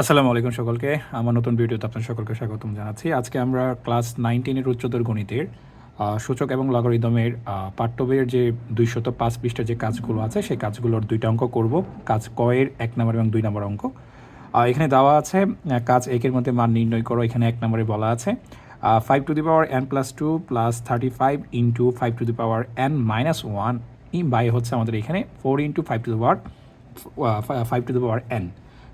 আসসালামু আলাইকুম সকলকে। আমার নতুন ভিডিওতে আপনার সকলকে স্বাগতম জানাচ্ছি। আজকে আমরা ক্লাস নাইনটিনের উচ্চতর গণিতের সূচক এবং লগারিদমের পাঠ্য বইয়ের যে দুইশত পাঁচ পৃষ্ঠার যে কাজগুলো আছে, সেই কাজগুলোর দুইটা অঙ্ক করব। কাজ কয়ের এক নম্বর এবং দুই নম্বর অঙ্ক। এখানে দেওয়া আছে কাজ একের মধ্যে মান নির্ণয় করো, এখানে এক নম্বরে বলা আছে। Five to the power n plus two plus thirty five into five to the power n minus one e by হচ্ছে আমাদের এখানে four into five to the power five to the power n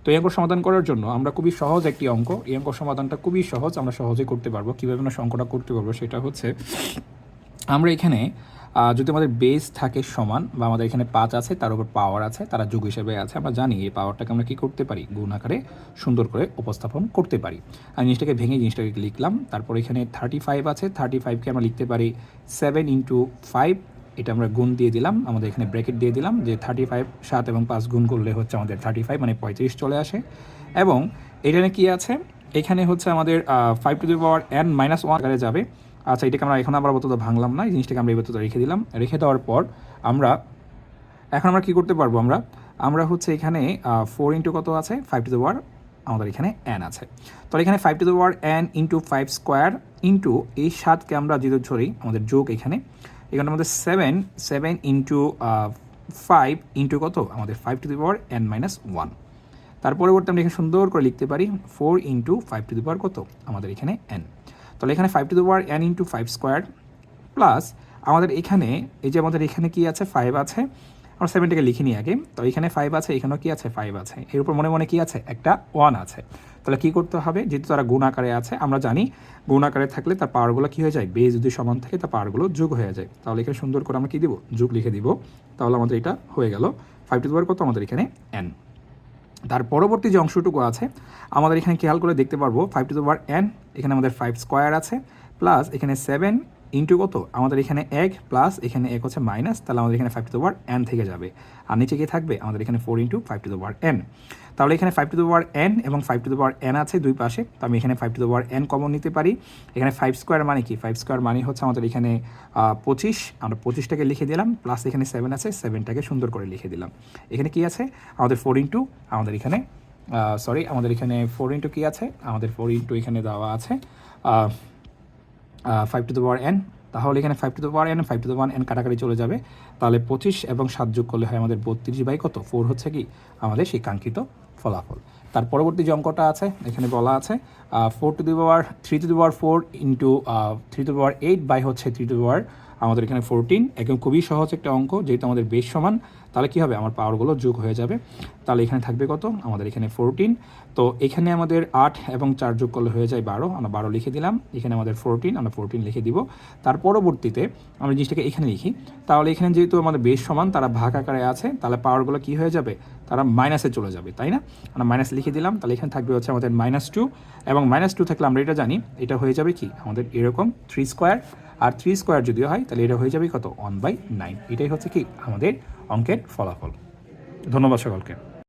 তো এই অঙ্ক সমাধান করার জন্য আমরা খুবই সহজ একটি অঙ্ক। এই অঙ্ক সমাধানটা খুবই সহজ, আমরা সহজে করতে পারব। কীভাবে আমরা অঙ্কটা করতে পারব সেটা হচ্ছে, আমরা এখানে যদি আমাদের বেস থাকে সমান বা আমাদের এখানে পাঁচ আছে, তার উপর পাওয়ার আছে, তারা যোগ হিসেবে আছে, আমরা জানি এই পাওয়ারটাকে আমরা কী করতে পারি? গুণ আকারে সুন্দর করে উপস্থাপন করতে পারি। আমি জিনিসটাকে ভেঙে জিনিসটাকে লিখলাম, তারপর এখানে থার্টি ফাইভ আছে থার্টি ফাইভকে আমরা লিখতে পারি সেভেন ইন্টু ফাইভ এটা আমরা গুণ দিয়ে দিলাম, আমাদের এখানে ব্র্যাকেট দিয়ে দিলাম যে থার্টি ফাইভ সাত এবং পাঁচ গুণ করলে হচ্ছে আমাদের থার্টি ফাইভ মানে পঁয়ত্রিশ চলে আসে। এবং এখানে কি আছে? এখানে হচ্ছে আমাদের five to the power n minus one আকারে যাবে। আচ্ছা এটাকে আমরা এখন আবার বলতে ভাঙলাম না, এই জিনিসটাকে আমরা এই রেখে দিলাম। রেখে দেওয়ার পর আমরা, এখন আমরা কি করতে পারব আমরা? আমরা হচ্ছে এখানে ফোর ইন্টু কত আছে? ফাইভ টু দ্য ওয়ার আমাদের এখানে এন আছে। তো এখানে five to the power n into five square into এই সাতকে আমরা যদি ধরি আমাদের যোগ এখানে এখানে মধ্যে seven seven into five into কত? আমাদের five to the power n minus one তার পরবর্তী আমরা এখানে সুন্দর করে লিখতে পারি four into five to the power কত? আমাদের এখানে এন তাহলে এখানে five to the power n into five square plus আমাদের এখানে, এই যে আমাদের এখানে কি আছে? ফাইভ আছে। আমরা সেভেনটাকে লিখে নিই আগে। তো এখানে ফাইভ আছে, এখানেও কি আছে? ফাইভ আছে। এর উপর মনে মনে কি আছে? একটা ওয়ান আছে। তাহলে কি করতে হবে? যেহেতু তারা গুণ আকারে আছে, আমরা জানি গুণ আকারে থাকলে তার পাওয়ারগুলো কি হয়ে যায়? বেজ যদি সমান থাকে, তার পাওয়ারগুলো যোগ হয়ে যায়। তাহলে এখানে সুন্দর করে আমরা কি দিব? যোগ লিখে দিব। তাহলে আমাদের এটা হয়ে গেল। ফাইভ টু পাওয়ার কত? আমাদের এখানে এন তার পরবর্তী যে অংশটুকু আছে, আমাদের এখানে খেয়াল করে দেখতে পারব five to the power n এখানে আমাদের ফাইভ স্কোয়ার আছে প্লাস এখানে সেভেন ইন্টু কত? আমাদের এখানে এক প্লাস এখানে এক হচ্ছে মাইনাস তাহলে আমাদের এখানে five to the power n থেকে যাবে। আর নিচে কি থাকবে? আমাদের এখানে four into five to the power n তাহলে এখানে five to the power n এবং five to the power n আছে দুই পাশে, তো আমি এখানে five to the power n common নিতে পারি। এখানে ফাইভ স্কোয়ার মানে কি? ফাইভ স্কোয়ার মানে হচ্ছে আমাদের এখানে পঁচিশ। আমরা পঁচিশটাকে লিখে দিলাম প্লাস এখানে সেভেন আছে সেভেনটাকে সুন্দর করে লিখে দিলাম। এখানে কি আছে? আমাদের ফোর ইন্টু আমাদের এখানে সরি আমাদের এখানে ফোর ইন্টু কী আছে? আমাদের ফোর ইন্টু এখানে দেওয়া আছে five to the power n তাহলে এখানে five to the power n five to the one n কাটাকাটি চলে যাবে। তাহলে পঁচিশ এবং সাত যোগ করলে হয় আমাদের বত্রিশ বাই কত? ফোর হচ্ছে কি? আমাদের সেই কাঙ্ক্ষিত ফলাফল। তার পরবর্তী যে অঙ্কটা আছে, এখানে বলা আছে four to the power three to the power four into three to power eight by হচ্ছে থ্রি টু পাওয়ার আমাদের এখানে ফোরটিন একদম খুবই সহজ একটা অঙ্ক, যেহেতু আমাদের বেশ সমান, তাহলে কী হবে? আমার পাওয়ারগুলো যোগ হয়ে যাবে। তাহলে এখানে থাকবে কত? আমাদের এখানে ফোরটিন তো এখানে আমাদের আট এবং চার যোগ করলে হয়ে যায় বারো। আমরা বারো লিখে দিলাম। এখানে আমাদের ফোরটিন আমরা ফোরটিন লিখে দিব। তার পরবর্তীতে আমরা জিনিসটাকে এখানে লিখি। তাহলে এখানে যেহেতু আমাদের বেশ সমান, তারা ভাগ আকারে আছে, তাহলে পাওয়ারগুলো কী হয়ে যাবে? তারা মাইনাসে চলে যাবে, তাই না? আমরা মাইনাস লিখে দিলাম। তাহলে এখানে থাকবে হচ্ছে আমাদের মাইনাস টু এবং মাইনাস টু থাকলে আমরা এটা জানি, এটা হয়ে যাবে কি? আমাদের এরকম থ্রি স্কোয়ার আর থ্রি স্কোয়ার যদি হয়, তাহলে এটা হয়ে যাবে কত? ওয়ান বাই নাইন এটাই হচ্ছে কি আমাদের অঙ্কের ফলাফল। ধন্যবাদ সকলকে।